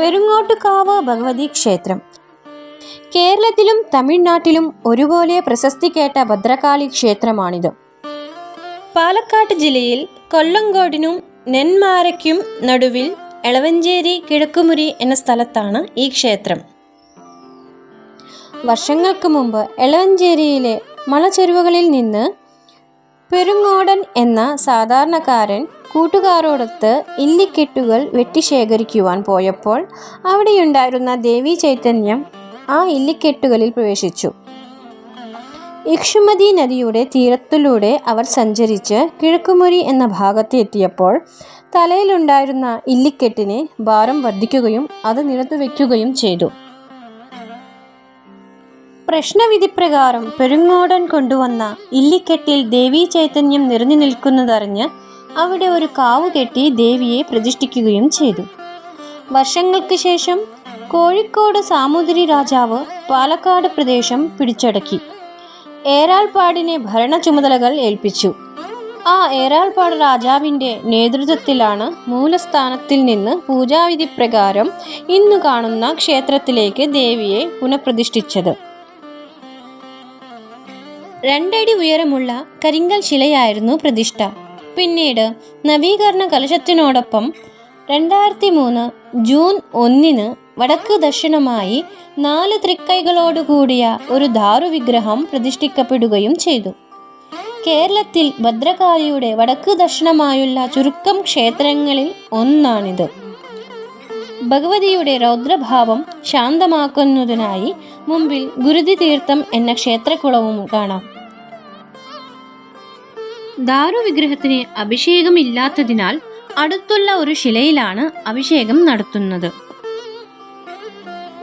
പെരുങ്ങോട്ടുകാവ് ഭഗവതി ക്ഷേത്രം. കേരളത്തിലും തമിഴ്നാട്ടിലും ഒരുപോലെ പ്രശസ്തി കേട്ട ഭദ്രകാളി ക്ഷേത്രമാണിത്. പാലക്കാട് ജില്ലയിൽ കൊല്ലങ്കോടിനും നെന്മാരയ്ക്കും നടുവിൽ എളവഞ്ചേരി കിഴക്കുമുരി എന്ന സ്ഥലത്താണ് ഈ ക്ഷേത്രം. വർഷങ്ങൾക്ക് മുമ്പ് എളവഞ്ചേരിയിലെ മലച്ചെരുവുകളിൽ നിന്ന് പെരുങ്ങോടൻ എന്ന സാധാരണക്കാരൻ കൂട്ടുകാരോടൊത്ത് ഇല്ലിക്കെട്ടുകൾ വെട്ടിശേഖരിക്കുവാൻ പോയപ്പോൾ അവിടെയുണ്ടായിരുന്ന ദേവി ചൈതന്യം ആ ഇല്ലിക്കെട്ടുകളിൽ പ്രവേശിച്ചു. ഇക്ഷുമതി നദിയുടെ തീരത്തിലൂടെ അവർ സഞ്ചരിച്ച് കിഴക്കുമുരി എന്ന ഭാഗത്ത് എത്തിയപ്പോൾ തലയിലുണ്ടായിരുന്ന ഇല്ലിക്കെട്ടിന് ഭാരം വർദ്ധിക്കുകയും അത് നിരത്തു വയ്ക്കുകയും ചെയ്തു. പ്രശ്നവിധിപ്രകാരം പെരുങ്ങോടൻ കൊണ്ടുവന്ന ഇല്ലിക്കെട്ടിൽ ദേവീ ചൈതന്യം നിറഞ്ഞു നിൽക്കുന്നതറിഞ്ഞ് അവിടെ ഒരു കാവ് കെട്ടി ദേവിയെ പ്രതിഷ്ഠിക്കുകയും ചെയ്തു. വർഷങ്ങൾക്ക് ശേഷം കോഴിക്കോട് സാമൂതിരി രാജാവ് പാലക്കാട് പ്രദേശം പിടിച്ചടക്കി. ഏരാൾപ്പാടിനെ ഭരണ ചുമതലകൾ ഏൽപ്പിച്ചു. ആ ഏരാൾപ്പാട് രാജാവിന്റെ നേതൃത്വത്തിലാണ് മൂലസ്ഥാനത്തിൽ നിന്ന് പൂജാവിധി പ്രകാരം ഇന്നു കാണുന്ന ക്ഷേത്രത്തിലേക്ക് ദേവിയെ പുനഃപ്രതിഷ്ഠിച്ചത്. രണ്ടടി ഉയരമുള്ള കരിങ്കൽ ശിലയായിരുന്നു പ്രതിഷ്ഠ. പിന്നീട് നവീകരണ കലശത്തിനോടൊപ്പം രണ്ടായിരത്തി മൂന്ന് ജൂൺ ഒന്നിന് വടക്ക് ദക്ഷിണമായി നാല് തൃക്കൈകളോടുകൂടിയ ഒരു ദാരുവിഗ്രഹം പ്രതിഷ്ഠിക്കപ്പെടുകയും ചെയ്തു. കേരളത്തിൽ ഭദ്രകാളിയുടെ വടക്ക് ദക്ഷിണമായുള്ള ചുരുക്കം ക്ഷേത്രങ്ങളിൽ ഒന്നാണിത്. ഭഗവതിയുടെ രൗദ്രഭാവം ശാന്തമാക്കുന്നതിനായി മുമ്പിൽ ഗുരുതി തീർത്ഥം എന്ന ക്ഷേത്രക്കുളവും കാണാം. ദാരുവിഗ്രഹത്തിന് അഭിഷേകമില്ലാത്തതിനാൽ അടുത്തുള്ള ഒരു ശിലയിലാണ് അഭിഷേകം നടത്തുന്നത്.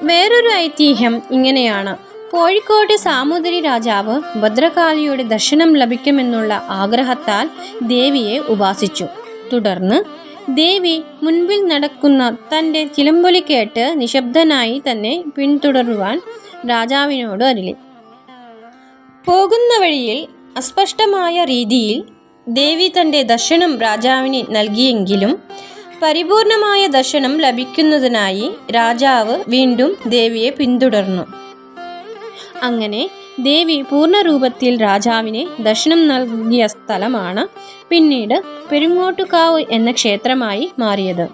വേറൊരു ഐതിഹ്യം ഇങ്ങനെയാണ്. കോഴിക്കോട് സാമൂതിരി രാജാവ് ഭദ്രകാളിയുടെ ദർശനം ലഭിക്കുമെന്നുള്ള ആഗ്രഹത്താൽ ദേവിയെ ഉപാസിച്ചു. തുടർന്ന് ദേവി മുൻപിൽ നടക്കുന്ന തന്റെ ചിലമ്പൊലി കേട്ട് നിശബ്ദനായി തന്നെ പിന്തുടരുവാൻ രാജാവിനോട് അരുളി. പോകുന്ന വഴിയിൽ അസ്പഷ്ടമായ രീതിയിൽ ദേവി തന്റെ ദർശനം രാജാവിന് നൽകിയെങ്കിലും പരിപൂർണമായ ദർശനം ലഭിക്കുന്നതിനായി രാജാവ് വീണ്ടും ദേവിയെ പിന്തുടർന്നു. അങ്ങനെ ദേവി പൂർണരൂപത്തിൽ രാജാവിനെ ദർശനം നൽകിയ സ്ഥലമാണ് പിന്നീട് പെരുങ്ങോട്ടുകാവ് എന്ന ക്ഷേത്രമായി മാറിയത്.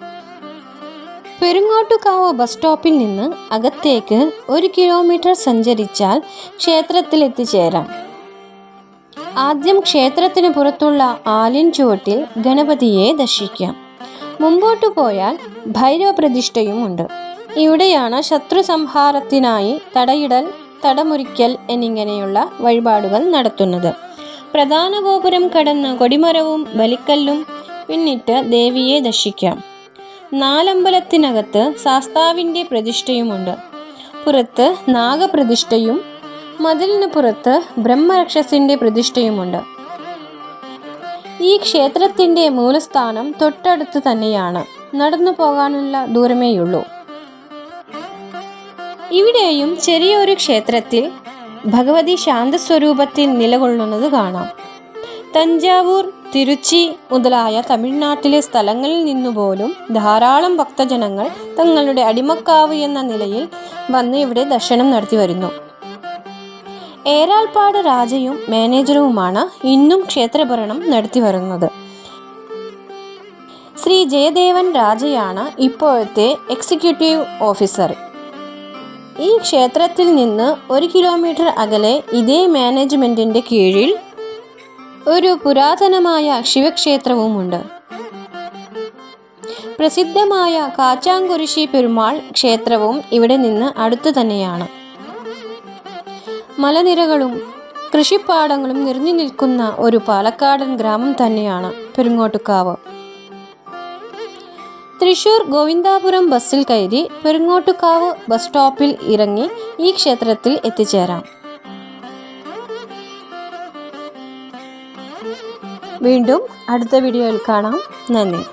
പെരുങ്ങോട്ടുകാവ് ബസ് സ്റ്റോപ്പിൽ നിന്ന് അകത്തേക്ക് ഒരു കിലോമീറ്റർ സഞ്ചരിച്ചാൽ ക്ഷേത്രത്തിൽ എത്തിച്ചേരാം ആദ്യം ക്ഷേത്രത്തിന് പുറത്തുള്ള ആലിൻ ചുവട്ടിൽ ഗണപതിയെ ദർശിക്കാം. മുമ്പോട്ടു പോയാൽ ഭൈരവ പ്രതിഷ്ഠയുമുണ്ട് ഇവിടെയാണ് ശത്രു സംഹാരത്തിനായി തടയിടൽ തടമുറിക്കൽ എന്നിങ്ങനെയുള്ള വഴിപാടുകൾ നടത്തുന്നത്. പ്രധാന ഗോപുരം കടന്ന് കൊടിമരവും ബലിക്കല്ലും പിന്നിട്ട് ദേവിയെ ദർശിക്കാം. നാലമ്പലത്തിനകത്ത് ശാസ്താവിന്റെ പ്രതിഷ്ഠയുമുണ്ട്. പുറത്ത് നാഗപ്രതിഷ്ഠയും മതിലിന് പുറത്ത് ബ്രഹ്മരക്ഷസിന്റെ പ്രതിഷ്ഠയുമുണ്ട്. ഈ ക്ഷേത്രത്തിന്റെ മൂലസ്ഥാനം തൊട്ടടുത്ത് തന്നെയാണ്. നടന്നു പോകാനുള്ള ദൂരമേയുള്ളൂ. ഇവിടെയും ചെറിയൊരു ക്ഷേത്രത്തിൽ ഭഗവതി ശാന്തസ്വരൂപത്തിൽ നിലകൊള്ളുന്നത് കാണാം. തഞ്ചാവൂർ തിരുച്ചി മുതലായ തമിഴ്നാട്ടിലെ സ്ഥലങ്ങളിൽ നിന്നുപോലും ധാരാളം ഭക്തജനങ്ങൾ തങ്ങളുടെ അടിമക്കാവ് എന്ന നിലയിൽ വന്ന് ഇവിടെ ദർശനം നടത്തി വരുന്നു. ഏറാൾപ്പാട് രാജയും മാനേജറുമാണ് ഇന്നും ക്ഷേത്രഭരണം നടത്തിവരുന്നത് ശ്രീ ജയദേവൻ രാജയാണ് ഇപ്പോഴത്തെ എക്സിക്യൂട്ടീവ് ഓഫീസർ. ഈ ക്ഷേത്രത്തിൽ നിന്ന് ഒരു കിലോമീറ്റർ അകലെ ഇതേ മാനേജ്മെന്റിന്റെ കീഴിൽ ഒരു പുരാതനമായ ശിവക്ഷേത്രവുമുണ്ട്. പ്രസിദ്ധമായ കാച്ചാങ്കുരിശി പെരുമാൾ ക്ഷേത്രവും ഇവിടെ നിന്ന് അടുത്തു തന്നെയാണ്. മലനിരകളും കൃഷിപ്പാടങ്ങളും നിറഞ്ഞു നിൽക്കുന്ന ഒരു പാലക്കാടൻ ഗ്രാമം തന്നെയാണ് പെരുങ്ങോട്ടുകാവ് തൃശൂർ ഗോവിന്ദാപുരം ബസ്സിൽ കയറി പെരുങ്ങോട്ടുകാവ് ബസ് സ്റ്റോപ്പിൽ ഇറങ്ങി ഈ ക്ഷേത്രത്തിൽ എത്തിച്ചേരാം. വീണ്ടും അടുത്ത വീഡിയോയിൽ കാണാം. നന്ദി.